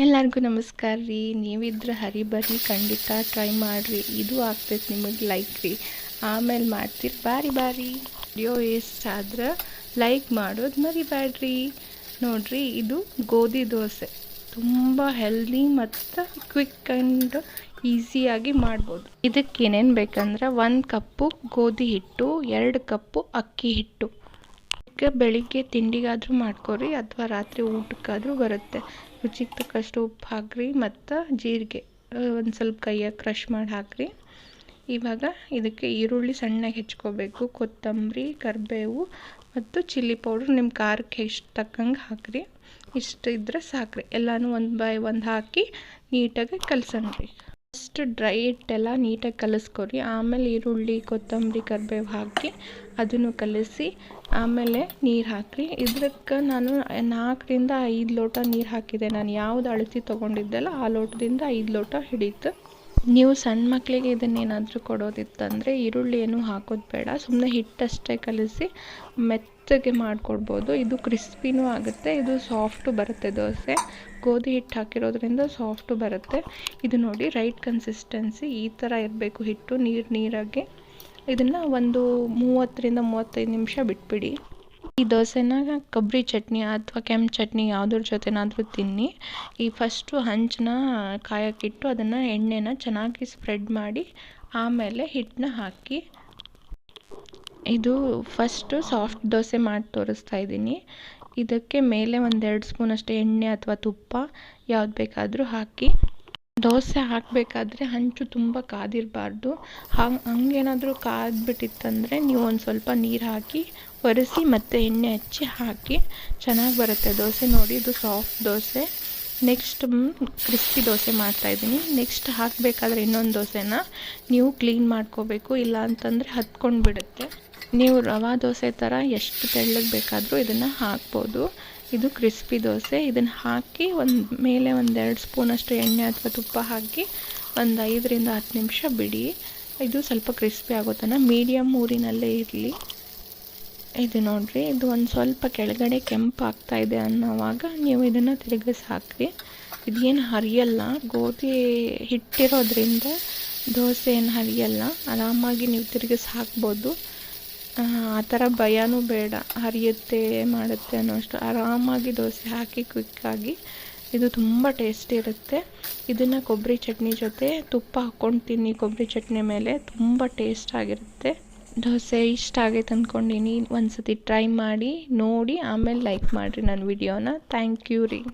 ಎಲ್ಲರಿಗೂ ನಮಸ್ಕಾರ ರೀ. ನೀವಿದ್ರೆ ಹರಿ ಬರ್ರಿ, ಖಂಡಿತ ಟ್ರೈ ಮಾಡಿರಿ. ಇದು ಆಗ್ತೈತೆ ನಿಮಗೆ ಲೈಕ್ ರೀ. ಆಮೇಲೆ ಮಾಡ್ತೀರಿ ಬಾರಿ ಬಾರಿ. ವಿಡಿಯೋ ಎಷ್ಟಾದ್ರೆ ಲೈಕ್ ಮಾಡೋದು ಮರಿಬೇಡ್ರಿ ನೋಡ್ರಿ, ಇದು ಗೋಧಿ ದೋಸೆ. ತುಂಬ ಹೆಲ್ದಿ ಮತ್ತು ಕ್ವಿಕ್ ಆ್ಯಂಡ್ ಈಸಿಯಾಗಿ ಮಾಡ್ಬೋದು. ಇದಕ್ಕೆ ಏನೇನು ಬೇಕಂದ್ರೆ, ಒಂದು ಕಪ್ಪು ಗೋಧಿ ಹಿಟ್ಟು, ಎರಡು ಕಪ್ಪು ಅಕ್ಕಿ ಹಿಟ್ಟು. ಇದಕ್ಕೆ ಬೆಳಿಗ್ಗೆ ತಿಂಡಿಗಾದರೂ ಮಾಡ್ಕೊರಿ, ಅಥವಾ ರಾತ್ರಿ ಊಟಕ್ಕಾದರೂ ಬರುತ್ತೆ. ರುಚಿಗೆ ತಕ್ಕಷ್ಟು ಉಪ್ಪು ಹಾಕ್ರಿ ಮತ್ತು ಜೀರಿಗೆ ಒಂದು ಸ್ವಲ್ಪ ಕೈಯಾಗ ಕ್ರಷ್ ಮಾಡಿ ಹಾಕ್ರಿ. ಇವಾಗ ಇದಕ್ಕೆ ಈರುಳ್ಳಿ ಸಣ್ಣಗೆ ಹೆಚ್ಕೋಬೇಕು, ಕೊತ್ತಂಬರಿ, ಕರಿಬೇವು ಮತ್ತು ಚಿಲ್ಲಿ ಪೌಡ್ರ್ ನಿಮ್ಮ ಖಾರಕ್ಕೆ ಎಷ್ಟು ತಕ್ಕಂಗೆ ಹಾಕ್ರಿ. ಇಷ್ಟು ಇದ್ದರೆ ಸಾಕ್ರಿ. ಎಲ್ಲನೂ ಒಂದು ಬೈ ಒಂದು ಹಾಕಿ ನೀಟಾಗಿ ಕಲಸಂಗ್ರಿ ಫಸ್ಟ್ ಡ್ರೈ ಹಿಟ್ಟೆಲ್ಲ ನೀಟಾಗಿ ಕಲಿಸ್ಕೊರಿ. ಆಮೇಲೆ ಈರುಳ್ಳಿ, ಕೊತ್ತಂಬರಿ, ಕರಿಬೇವು ಹಾಕಿ ಅದನ್ನು ಕಲಸಿ ಆಮೇಲೆ ನೀರು ಹಾಕಿರಿ. ಇದಕ್ಕೆ ನಾನು ನಾಲ್ಕರಿಂದ ಐದು ಲೋಟ ನೀರು ಹಾಕಿದೆ. ನಾನು ಯಾವ್ದು ಅಳತಿ ತೊಗೊಂಡಿದ್ದೆಲ್ಲ ಆ ಲೋಟದಿಂದ ಐದು ಲೋಟ ಹಿಡೀತು. ನೀವು ಸಣ್ಣ ಮಕ್ಕಳಿಗೆ ಇದನ್ನೇನಾದರೂ ಕೊಡೋದಿತ್ತಂದರೆ ಈರುಳ್ಳಿ ಏನು ಹಾಕೋದು ಬೇಡ. ಸುಮ್ಮನೆ ಹಿಟ್ಟಷ್ಟೇ ಕಲಸಿ ಮೆತ್ತಗೆ ಮಾಡಿಕೊಡ್ಬೋದು. ಇದು ಕ್ರಿಸ್ಪಿನೂ ಆಗುತ್ತೆ, ಇದು ಸಾಫ್ಟು ಬರುತ್ತೆ ದೋಸೆ. ಗೋಧಿ ಹಿಟ್ಟು ಹಾಕಿರೋದ್ರಿಂದ ಸಾಫ್ಟು ಬರುತ್ತೆ. ಇದು ನೋಡಿ ರೈಟ್ ಕನ್ಸಿಸ್ಟೆನ್ಸಿ ಈ ಥರ ಇರಬೇಕು ಹಿಟ್ಟು ನೀರು ನೀರಾಗಿ. ಇದನ್ನು ಒಂದು ಮೂವತ್ತರಿಂದ ಮೂವತ್ತೈದು ನಿಮಿಷ ಬಿಟ್ಬಿಡಿ. ಈ ದೋಸೆನ ಕೊಬ್ಬರಿ ಚಟ್ನಿ ಅಥವಾ ಕೆಂಪು ಚಟ್ನಿ ಯಾವುದ್ರ ಜೊತೆನಾದರೂ ತಿನ್ನಿ. ಈ ಫಸ್ಟು ಹಂಚನ್ನ ಕಾಯೋಕ್ಕಿಟ್ಟು ಅದನ್ನು ಎಣ್ಣೆನ ಚೆನ್ನಾಗಿ ಸ್ಪ್ರೆಡ್ ಮಾಡಿ ಆಮೇಲೆ ಹಿಟ್ಟನ್ನ ಹಾಕಿ. ಇದು ಫಸ್ಟು ಸಾಫ್ಟ್ ದೋಸೆ ಮಾಡಿ ತೋರಿಸ್ತಾ ಇದ್ದೀನಿ. ಇದಕ್ಕೆ ಮೇಲೆ ಒಂದೆರಡು ಸ್ಪೂನಷ್ಟು ಎಣ್ಣೆ ಅಥವಾ ತುಪ್ಪ ಯಾವ್ದು ಬೇಕಾದರೂ ಹಾಕಿ. ದೋಸೆ ಹಾಕಬೇಕಾದ್ರೆ ಹಂಚು ತುಂಬ ಕಾದಿರಬಾರ್ದು. ಹಂಗೆ ಹಂಗೇನಾದರೂ ಕಾದ್ಬಿಟ್ಟಿತ್ತಂದರೆ ನೀವು ಒಂದು ಸ್ವಲ್ಪ ನೀರು ಹಾಕಿ, ಒರೆಸಿ ಮತ್ತು ಎಣ್ಣೆ ಹಚ್ಚಿ ಹಾಕಿ, ಚೆನ್ನಾಗಿ ಬರುತ್ತೆ ದೋಸೆ ನೋಡಿ, ಇದು soft dosa. Next crispy dosa ಮಾಡ್ತಾಯಿದ್ದೀನಿ ನೆಕ್ಸ್ಟ್ ಹಾಕಬೇಕಾದ್ರೆ ಇನ್ನೊಂದು ದೋಸೆನ ನೀವು ಕ್ಲೀನ್ ಮಾಡ್ಕೋಬೇಕು, ಇಲ್ಲ ಅಂತಂದರೆ ಹತ್ಕೊಂಡು ಬಿಡುತ್ತೆ ನೀವು ರವಾ ದೋಸೆ ಥರ ಎಷ್ಟು ತೆಳ್ಳಗೆ ಬೇಕಾದರೂ ಇದನ್ನು ಹಾಕ್ಬೋದು. ಇದು ಕ್ರಿಸ್ಪಿ ದೋಸೆ. ಇದನ್ನು ಹಾಕಿ ಒಂದು ಮೇಲೆ ಒಂದೆರಡು ಸ್ಪೂನಷ್ಟು ಎಣ್ಣೆ ಅಥವಾ ತುಪ್ಪ ಹಾಕಿ ಒಂದು ಐದರಿಂದ ಹತ್ತು ನಿಮಿಷ ಬಿಡಿ. ಇದು ಸ್ವಲ್ಪ ಕ್ರಿಸ್ಪಿ ಆಗೋ ತನಕ ಮೀಡಿಯಮ್ ಊರಿನಲ್ಲೇ ಇರಲಿ. ಇದು ನೋಡಿರಿ, ಇದು ಒಂದು ಸ್ವಲ್ಪ ಕೆಳಗಡೆ ಕೆಂಪು ಆಗ್ತಾ ಇದೆ ಅನ್ನೋವಾಗ ನೀವು ಇದನ್ನು ತಿರುಗಿಸಿ ಹಾಕಿರಿ ಇದೇನು ಹರಿಯಲ್ಲ. ಗೋಧಿ ಹಿಟ್ಟಿರೋದ್ರಿಂದ ದೋಸೆ ಏನು ಹರಿಯಲ್ಲ. ಆರಾಮಾಗಿ ನೀವು ತಿರುಗಿಸಿ ಹಾಕ್ಬೋದು ಆ ಥರ ಭಯನೂ ಬೇಡ. ಹರಿಯುತ್ತೆ, ಮಾಡುತ್ತೆ ಅನ್ನೋಷ್ಟು ಆರಾಮಾಗಿ ದೋಸೆ ಹಾಕಿ ಕ್ವಿಕ್ಕಾಗಿ ಇದು ತುಂಬ ಟೇಸ್ಟಿ ಇರುತ್ತೆ. ಇದನ್ನು ಕೊಬ್ಬರಿ ಚಟ್ನಿ ಜೊತೆ ತುಪ್ಪ ಹಾಕ್ಕೊಂಡು ತಿನ್ನಿ. ಕೊಬ್ಬರಿ ಚಟ್ನಿ ಮೇಲೆ ತುಂಬ ಟೇಸ್ಟ್ ಆಗಿರುತ್ತೆ. ದೋಸೆ ಇಷ್ಟ ಆಗೈತೆ ಅಂದ್ಕೊಂಡಿನಿ ಒಂದು ಸತಿ ಟ್ರೈ ಮಾಡಿ, ನೋಡಿ. ಆಮೇಲೆ ಲೈಕ್ ಮಾಡಿರಿ ನನ್ನ ವಿಡಿಯೋನ. ಥ್ಯಾಂಕ್ ಯು ರೀ.